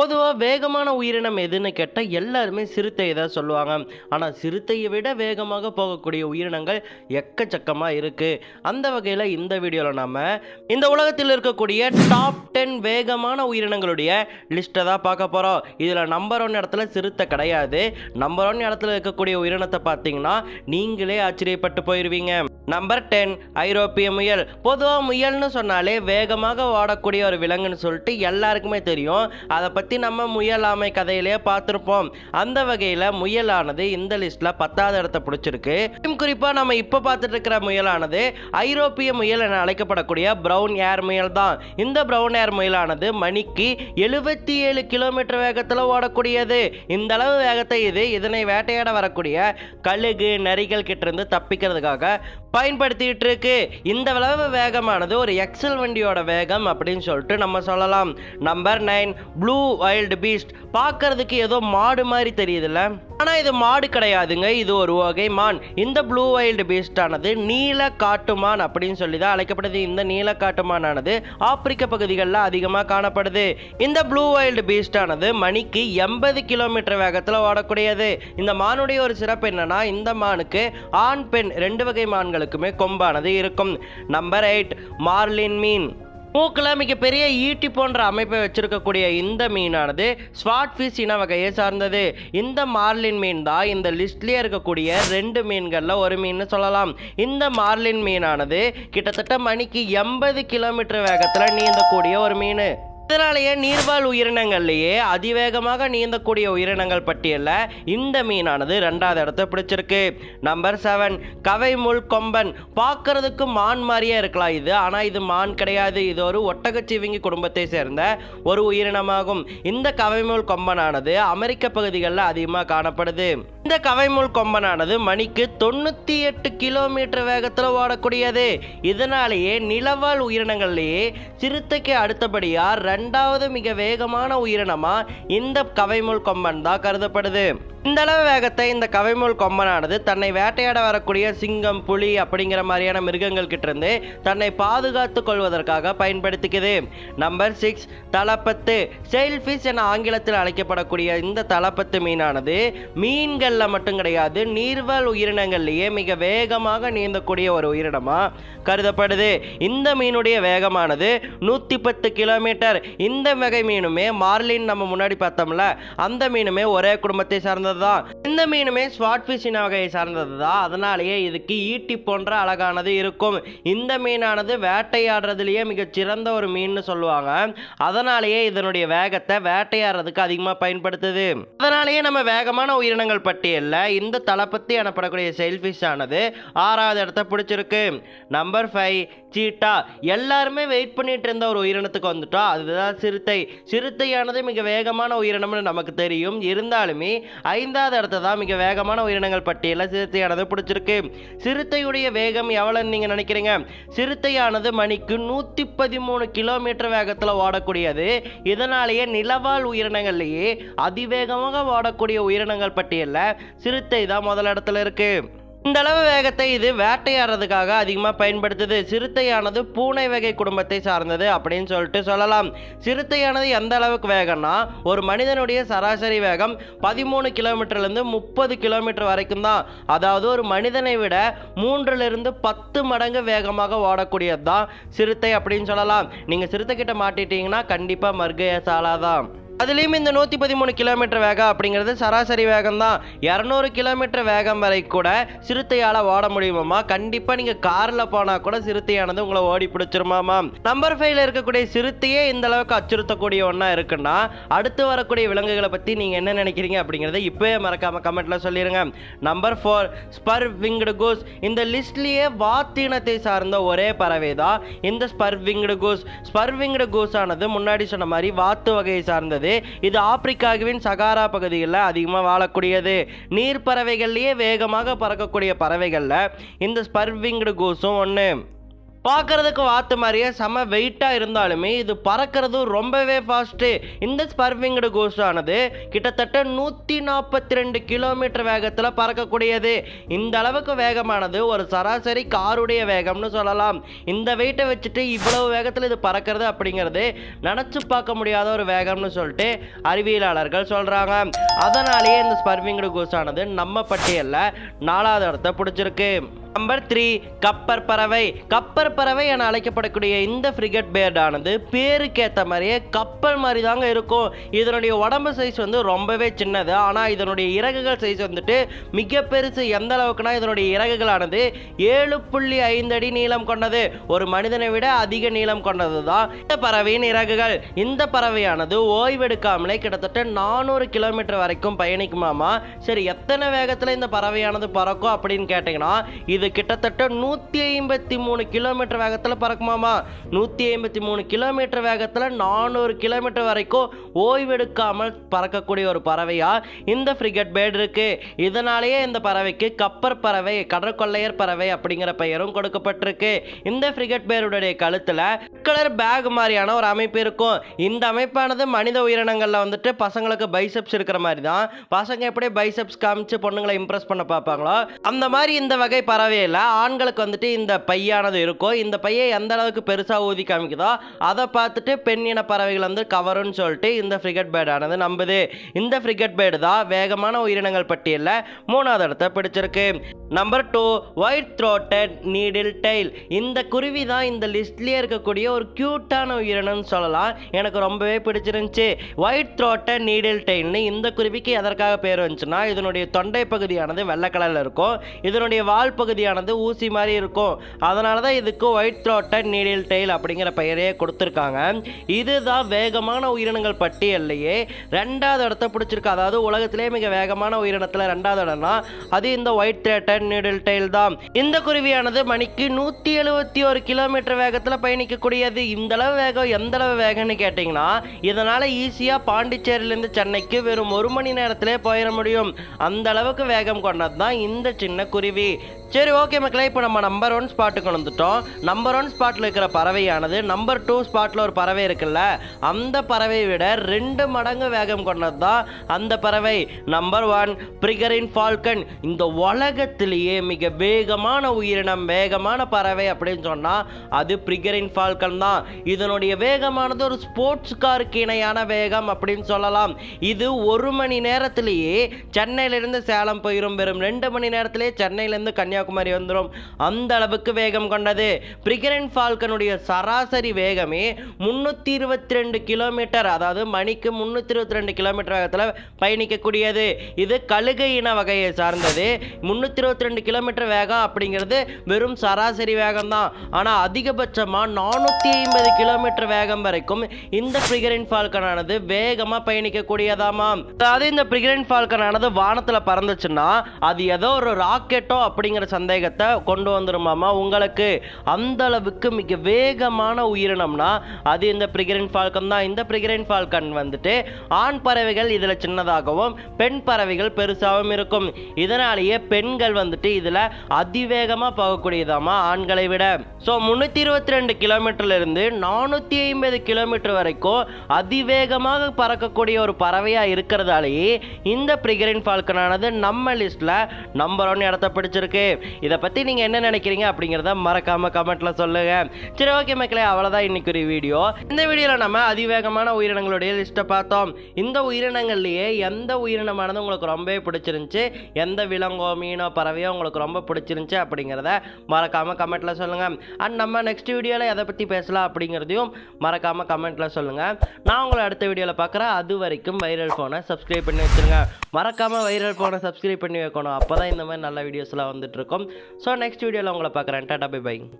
பொதுவாக வேகமான உயிரினம் எதுன்னு கேட்டால் எல்லாருமே சிறுத்தையை தான் சொல்லுவாங்க. ஆனால் சிறுத்தையை விட வேகமாக போகக்கூடிய உயிரினங்கள் எக்கச்சக்கமாக இருக்குது அந்த வகையில் இந்த வீடியோவில் நாம் இந்த உலகத்தில் இருக்கக்கூடிய டாப் டென் வேகமான உயிரினங்களுடைய லிஸ்ட்டை தான் பார்க்க போகிறோம் இதில் நம்பர் ஒன் இடத்துல சிறுத்தை கிடையாது. நம்பர் ஒன் இடத்துல இருக்கக்கூடிய உயிரினத்தை பார்த்தீங்கன்னா நீங்களே ஆச்சரியப்பட்டு போயிடுவீங்க நம்பர் டென் ஐரோப்பிய முயல். பொதுவாக முயல்னு சொன்னாலே வேகமாக ஓடக்கூடிய ஒரு விலங்குன்னு சொல்லிட்டு எல்லாருக்குமே தெரியும். அதை பற்றி நம்ம முயல் ஆமை கதையிலேயே பார்த்துருப்போம். அந்த வகையில் முயலானது இந்த லிஸ்ட்டில் பத்தாவது இடத்த பிடிச்சிருக்கு. குறிப்பாக நம்ம இப்போ பார்த்துட்டு இருக்கிற முயலானது ஐரோப்பிய முயல் என அழைக்கப்படக்கூடிய பிரவுன் ஏர் முயல் தான். இந்த ப்ரௌன் ஏர் முயலானது மணிக்கு எழுபத்தி ஏழு கிலோமீட்டர் வேகத்தில் ஓடக்கூடியது. இந்த அளவு வேகத்தை இது இதனை வேட்டையாட வரக்கூடிய கழுகு நரிகள் கிட்ட இருந்து தப்பிக்கிறதுக்காக பயன்படுத்திட்டு இருக்கு இந்த அளவு வேகமானது ஒரு எக்ஸல் வண்டியோட வேகம் அப்படின்னு சொல்லிட்டு நம்ம சொல்லலாம். Number nine blue wildebeest பார்க்கறதுக்கு ஏதோ மாடு மாதிரி தெரியுதுல்ல? ஆனால் இது மாடு கிடையாதுங்க இது ஒரு வகை மான். இந்த ப்ளூ வைல்டு பீஸ்டானது நீல காட்டுமான் அப்படின்னு சொல்லி தான் அழைக்கப்படுது. இந்த நீல காட்டுமானானது ஆப்பிரிக்க பகுதிகளில் அதிகமாக காணப்படுது. இந்த ப்ளூ வைல்டு பீஸ்டானது மணிக்கு எண்பது கிலோமீட்டர் வேகத்தில் ஓடக்கூடியது. இந்த மானுடைய ஒரு சிறப்பு என்னன்னா இந்த மானுக்கு ஆண் பெண் ரெண்டு வகை மான்கள் மீன்களுக்குமே கொம்பானது இருக்கும். நம்பர் எயிட் மார்லின் மீன். மூக்கில் மிகப்பெரிய ஈட்டி போன்ற அமைப்பை வச்சிருக்கக்கூடிய இந்த மீனானது ஸ்வாட் ஃபிஷ் இன வகையை சார்ந்தது. இந்த மார்லின் மீன் தான் இந்த லிஸ்ட்லேயே இருக்கக்கூடிய ரெண்டு மீன்களில் ஒரு மீன் சொல்லலாம். இந்த மார்லின் மீனானது கிட்டத்தட்ட மணிக்கு எண்பது கிலோமீட்டர் வேகத்தில் நீந்தக்கூடிய ஒரு மீன். இதனாலேயே நீர்வாழ் உயிரினங்கள்லேயே அதிவேகமாக நீந்தக்கூடிய உயிரினங்கள் பட்டியலில் இந்த மீனானது ரெண்டாவது இடத்த பிடிச்சிருக்கு. நம்பர் செவன் கவை முள் கொம்பன். பார்க்கறதுக்கு மான் மாதிரியே இருக்கலாம் இது. ஆனால் இது மான் கிடையாது. இது ஒரு ஒட்டகச்சிவிங்கி குடும்பத்தை சேர்ந்த ஒரு உயிரினமாகும். இந்த கவைமுள் கொம்பனானது அமெரிக்க பகுதிகளில் அதிகமாக காணப்படுது. இந்த கவைமுள் கொம்பனானது மணிக்கு தொண்ணூற்றி எட்டு கிலோமீட்டர் வேகத்தில் ஓடக்கூடியது. இதனாலேயே நிலவாழ் உயிரினங்கள்லேயே சிறுத்தைக்கு அடுத்தபடியாக ரெண்டாவது மிக வேகமான உயிரினமா இந்த கவைமுள் கொம்பன் தான் கருதப்படுது. இந்த அளவு வேகத்தை இந்த கவைமூல் கொம்பனானது தன்னை வேட்டையாட வரக்கூடிய சிங்கம் புலி அப்படிங்கிற மாதிரியான மிருகங்கள் கிட்ட இருந்து தன்னை பாதுகாத்து கொள்வதற்காக பயன்படுத்திக்குது. Number six தலப்பத்து. செயில்ஃபிஷ் என ஆங்கிலத்தில் அழைக்கப்படக்கூடிய இந்த தலப்பத்து மீனானது மீன்களில் மட்டும் கிடையாது நீர்வாழ் உயிரினங்கள்லேயே மிக வேகமாக நீந்தக்கூடிய ஒரு உயிரினமா கருதப்படுது. இந்த மீனுடைய வேகமானது நூற்றி பத்து கிலோமீட்டர். இந்த வகை மீனுமே மார்லின் நம்ம முன்னாடி பார்த்தோம்ல அந்த மீனுமே ஒரே குடும்பத்தை சார்ந்த சார்ந்தது தான் இந்த மீனுமே ஸ்வாட் ஃபிஷ் இன வகையை சார்ந்தது தான் அதனாலேயே இதுக்கு ஈட்டி போன்ற அழகானது இருக்கும். இந்த மீனானது வேட்டையாடுறதுலேயே மிக சிறந்த ஒரு மீன்னு சொல்லுவாங்க. அதனாலேயே இதனுடைய வேகத்தை வேட்டையாடுறதுக்கு அதிகமாக பயன்படுத்துது. அதனாலேயே நம்ம வேகமான உயிரினங்கள் பட்டியலில் இந்த தளபத்தி எனப்படக்கூடிய செல்ஃபிஷ் ஆனது ஆறாவது இடத்த பிடிச்சிருக்கு. நம்பர் ஃபைவ் சீட்டா எல்லாருமே வெயிட் பண்ணிட்டு இருந்த ஒரு உயிரினத்துக்கு வந்துட்டோம் அதுதான் சிறுத்தை. சிறுத்தையானது மிக வேகமான உயிரினம்னு நமக்கு தெரியும். இருந்தாலுமே ஐ ஐந்தாவது இடத்துல தான் மிக வேகமான உயிரினங்கள் பட்டியலில் சிறுத்தையானது பிடிச்சிருக்கு. சிறுத்தையுடைய வேகம் எவ்வளோன்னு நீங்கள் நினைக்கிறீங்க? சிறுத்தையானது மணிக்கு நூற்றி பதிமூணு கிலோமீட்டர் வேகத்தில் ஓடக்கூடியது. இதனாலேயே நிலவாழ் உயிரினங்கள்லேயே அதிவேகமாக ஓடக்கூடிய உயிரினங்கள் பட்டியலில் சிறுத்தை தான் முதல் இடத்துல இருக்குது இந்த அளவு வேகத்தை இது வேட்டையாடுறதுக்காக அதிகமாக பயன்படுத்துது. சிறுத்தையானது பூனை வகை குடும்பத்தை சார்ந்தது அப்படின்னு சொல்லிட்டு சொல்லலாம். சிறுத்தையானது எந்த அளவுக்கு வேகம்னா ஒரு மனிதனுடைய சராசரி வேகம் பதிமூணு கிலோமீட்டர்லேருந்து முப்பது கிலோமீட்டர் வரைக்கும் தான். அதாவது ஒரு மனிதனை விட மூன்றிலிருந்து பத்து மடங்கு வேகமாக ஓடக்கூடியது தான் சிறுத்தை அப்படின்னு சொல்லலாம். நீங்கள் சிறுத்தை கிட்ட மாட்டிட்டீங்கன்னா கண்டிப்பாக மர்கைய சாலாதான் அதுலேயும் இந்த நூற்றி பதிமூணு கிலோமீட்டர் வேகம் அப்படிங்கிறது சராசரி வேகம் தான் இரநூறு கிலோமீட்டர் வேகம் வரை கூட சிறுத்தையால் ஓட முடியுமாமா கண்டிப்பாக நீங்கள் காரில் போனால் கூட சிறுத்தையானது உங்களை ஓடி பிடிச்சிருமாமா நம்பர் ஃபைவ்ல இருக்கக்கூடிய சிறுத்தையே இந்த அளவுக்கு அச்சுறுத்தக்கூடிய ஒன்றா இருக்குன்னா அடுத்து வரக்கூடிய விலங்குகளை பற்றி நீங்கள் என்ன நினைக்கிறீங்க அப்படிங்கிறத இப்போயே மறக்காமல் கமெண்ட்டில் சொல்லிடுங்க number four spur winged goose இந்த லிஸ்ட்லேயே வாத்தினத்தை சார்ந்த ஒரே பறவை தான் இந்த spur winged goose spur winged goose ஆனது முன்னாடி சொன்ன மாதிரி வாத்து வகையை சார்ந்தது. இது ஆப்பிரிக்காவின் சகாரா பகுதிகளில் அதிகமாக வாழக்கூடியது. நீர் பறவைகள்லேயே வேகமாக பறக்கக்கூடிய பறவைகளில் இந்த ஸ்பர்விங்டு கூஸும் ஒன்று பார்க்கறதுக்கு வாத்து மாதிரியே? செம வெயிட்டாக இருந்தாலுமே இது பறக்கிறது ரொம்பவே ஃபாஸ்ட்டு இந்த ஸ்பர்விங்கடு கோஸ்ட் ஆனது கிட்டத்தட்ட நூற்றி நாற்பத்தி ரெண்டு கிலோமீட்டர் வேகத்தில் பறக்கக்கூடியது. இந்த அளவுக்கு வேகமானது ஒரு சராசரி காருடைய வேகம்னு சொல்லலாம். இந்த வெயிட்டை வச்சுட்டு இவ்வளவு வேகத்தில் இது பறக்கிறது அப்படிங்கிறது நினச்சி பார்க்க முடியாத ஒரு வேகம்னு சொல்லிட்டு அறிவியலாளர்கள் சொல்கிறாங்க அதனாலேயே இந்த ஸ்பர்விங்கடு கோஸ்ட் ஆனது நம்ம பட்டியலில் நாலாவது இடத்தை பிடிச்சிருக்கு. நம்பர் த்ரீ கப்பர் பறவை கப்பர் பறவை என அழைக்கப்படக்கூடிய இந்த ஃப்ரிகட் பேர்டானது பேருக்கேற்ற மாதிரியே கப்பல் மாதிரி தாங்க இருக்கும். இதனுடைய உடம்பு சைஸ் வந்து ரொம்பவே சின்னது. ஆனால் இதனுடைய இறகுகள் சைஸ் வந்துட்டு மிக பெருசு. எந்த அளவுக்குனா இதனுடைய இறகுகளானது ஏழு புள்ளி ஐந்து அடி நீளம் கொண்டது. ஒரு மனிதனை விட அதிக நீளம் கொண்டது தான் இந்த பறவையின் இறகுகள். இந்த பறவையானது ஓய்வெடுக்காமலே கிட்டத்தட்ட நானூறு கிலோமீட்டர் வரைக்கும் பயணிக்குமாமா? சரி எத்தனை வேகத்தில் இந்த பறவையானது பறக்கும் அப்படின்னு கேட்டிங்கன்னா இது கிட்டத்தட்ட நூற்றி ஐம்பத்தி மூணு கிலோமீட்டர் வேகத்தில் பறக்குமாமா? நூற்றி ஐம்பத்தி மூணு கிலோமீட்டர் வேகத்தில் நானூறு கிலோமீட்டர் வரைக்கும் ஓய்வெடுக்காமல் பறக்கக்கூடிய ஒரு பறவையா? இந்த ஃப்ரிகட் பேர்டு இருக்கு. இதனாலேயே இந்த பறவைக்கு கப்பர் பறவை கடற்கொள்ளையர் பறவை அப்படிங்கிற பெயரும் கொடுக்கப்பட்டிருக்கு. இந்த ஃப்ரிகட் பேருடைய கழுத்தில் கலர் பேக் மாதிரியான ஒரு அமைப்பு இருக்கும். இந்த அமைப்பானது மனித உயிரினங்களில் வந்துட்டு பசங்களுக்கு பைசப்ஸ் இருக்கிற மாதிரி தான் பசங்க எப்படி பைசப்ஸ் காமிச்சு பொண்ணுங்களை இம்ப்ரெஸ் பண்ண பார்ப்பாங்களோ அந்த மாதிரி இந்த வகை பறவையில் ஆண்களுக்கு வந்துட்டு இந்த பையானது இருக்கும். இந்த பையன் எந்த அளவுக்கு பெருசாக ஊதி காமிக்குதோ அதை பார்த்துட்டு பெண் இன பறவைகள் வந்து கவருன்னு சொல்லிட்டு இந்த ஃப்ரிகட் பேர்டானது நம்புது. இந்த ஃப்ரிகட் பேர்டு தான் வேகமான உயிரினங்கள் பட்டியலில் மூணாவது இடத்தை பிடிச்சிருக்கு. Number two white throated needletail இந்த குருவி தான் இந்த லிஸ்ட்லேயே இருக்கக்கூடிய ஒரு க்யூட்டான உயிரினம்னு சொல்லலாம். எனக்கு ரொம்பவே பிடிச்சிருந்துச்சு. ஒயிட் த்ரோட்டட் நீடில் டெய்ல்னு இந்த குருவிக்கு எதற்காக பேர் வந்துச்சுன்னா இதனுடைய தொண்டை பகுதியானது வெள்ளை கலரில் இருக்கும். இதனுடைய வால் பகுதியானது ஊசி மாதிரி இருக்கும். அதனால தான் இதுக்கு ஒயிட் த்ரோட்டட் நீடில் டெய்ல் அப்படிங்கிற பெயரே கொடுத்துருக்காங்க. இதுதான் வேகமான உயிரினங்கள் பட்டியல்லையே. ரெண்டாவது இடத்த பிடிச்சிருக்கு. அதாவது உலகத்திலே மிக வேகமான உயிரினத்தில் ரெண்டாவது இடம்னா அது இந்த ஒயிட் த்ரோட்டட் நீடில் டெய்ல் தான். இந்த குருவியானது மணிக்கு நூற்றி எழுபத்தி ஒரு கிலோமீட்டர் வேகத்தில் பயணிக்கக்கூடியது. இந்த அளவு வேகம் எந்த அளவு வேகம்னு கேட்டிங்கன்னா இதனால் ஈஸியாக பாண்டிச்சேரியிலேருந்து சென்னைக்கு வெறும் ஒரு மணி நேரத்திலே போயிட முடியும். அந்த அளவுக்கு வேகம் கொண்டது தான் இந்த சின்ன குருவி. சரி ஓகே மக்களே இப்போ நம்ம நம்பர் ஒன் ஸ்பாட்டுக்கு வந்துட்டோம். நம்பர் ஒன் ஸ்பாட்டில் இருக்கிற பறவையானது நம்பர் டூ ஸ்பாட்டில் ஒரு பறவை இருக்குல்ல அந்த பறவையை விட ரெண்டு மடங்கு வேகம் கொண்டது தான் அந்த பறவை. நம்பர் ஒன் பிரிகரின் ஃபால்கன் இந்த உலகத்திலேயே மிக வேகமான உயிரினம் வேகமான பறவை அப்படின்னு சொன்னால் அது பிரிகரின் ஃபால்கன் தான். இதனுடைய வேகமானது ஒரு ஸ்போர்ட்ஸ் காருக்கு இணையான வேகம் அப்படின்னு சொல்லலாம். இது ஒரு மணி நேரத்திலேயே சென்னையிலிருந்து சேலம் போயிடும் வெறும் ரெண்டு மணி நேரத்திலேயே சென்னையிலேருந்து கன்னியாகுமரி வந்துடும் அந்த அளவுக்கு வேகம் கொண்டது. பிரிகரன் ஃபால்கனுடைய சராசரி வேகமே முன்னூற்றி இருபத்தி ரெண்டு கிலோமீட்டர் அதாவது மணிக்கு முந்நூற்றி இருபத்தி ரெண்டு கிலோமீட்டர் வேகத்தில் பயணிக்கக்கூடியது. இது கழுகை இன வகையை சார்ந்தது. முந்நூற்றி இருபத்தி ரெண்டு கிலோமீட்டர் வேகம் அப்படிங்கிறது வெறும் சராசரி வேகம் தான் ஆனால் அதிகபட்சமாக நானூற்றி ஐம்பது கிலோமீட்டர் வேகம் வரைக்கும் இந்த பிரிகரின் ஃபால்கனானது வேகமாக பயணிக்கக்கூடியதாமாம் அதாவது இந்த பிரிகரின் ஃபால்கனானது வானத்தில் பறந்துச்சுன்னா அது ஏதோ ஒரு ராக்கெட்டோ அப்படிங்கிற சந்தேகத்தை கொண்டு வந்துருமாமா உங்களுக்கு அந்த அளவுக்கு மிக வேகமான உயிரினம்னா அது இந்த பிரிகரின் ஃபால்கன் தான். இந்த பிரிகரின் ஃபால்கன் வந்துட்டு ஆண் பறவைகள் இதில் சின்னதாகவும் பெண் பறவைகள் பெருசாகவும் இருக்கும். இதனாலேயே பெண்கள் வந்துட்டு இதில் அதிவேகமாக போகக்கூடியதாமா ஆண்களை விட. ஸோ முந்நூற்றி இருபத்தி ரெண்டு கிலோமீட்டர்லேருந்து நானூற்றி ஐம்பது கிலோமீட்டர் வரைக்கும் அதிவேகமாக பறக்கக்கூடிய ஒரு பறவையாக இருக்கிறதாலேயே இந்த பிரிகரின் ஃபால்கனானது நம்ம லிஸ்ட்டில் நம்பர் ஒன் இடத்த பிடிச்சிருக்கு. இதை பற்றி நீங்கள் என்ன நினைக்கிறீங்க அப்படிங்கிறத மறக்காமல் கமெண்ட்டில் சொல்லுங்கள் சரி ஓகே மக்களே அவ்வளோதான் இன்றைக்கி ஒரு வீடியோ இந்த வீடியோவில் நம்ம அதிவேகமான உயிரினங்களுடைய லிஸ்ட்டை பார்த்தோம். இந்த உயிரினங்கள்லேயே எந்த உயிரினமானது உங்களுக்கு ரொம்பவே பிடிச்சிருந்துச்சு? எந்த விலங்கோ மீனோ பறவையோ உங்களுக்கு ரொம்ப பிடிச்சிருந்துச்சு அப்படிங்கிறத மறக்காமல் கமெண்ட்டில் சொல்லுங்கள் அண்ட் நம்ம நெக்ஸ்ட் வீடியோவில் எதை பற்றி பேசலாம் அப்படிங்கிறதையும் மறக்காமல் கமெண்ட்டில் சொல்லுங்கள் நான் உங்களை அடுத்த வீடியோவில் பார்க்குறேன். அது வரைக்கும் வைரல் ஃபோனை சப்ஸ்கிரைப் பண்ணி வச்சுருங்க. மறக்காமல் வைரல் ஃபோனை சப்ஸ்கிரைப் பண்ணி வைக்கணும். அப்போ தான் இந்த மாதிரி நல்ல வீடியோஸ்லாம் வந்துட்டுருக்கும் இருக்கும் ஸோ நெக்ஸ்ட் வீடியோவில் உங்களை பார்க்குறேன். Tata bye by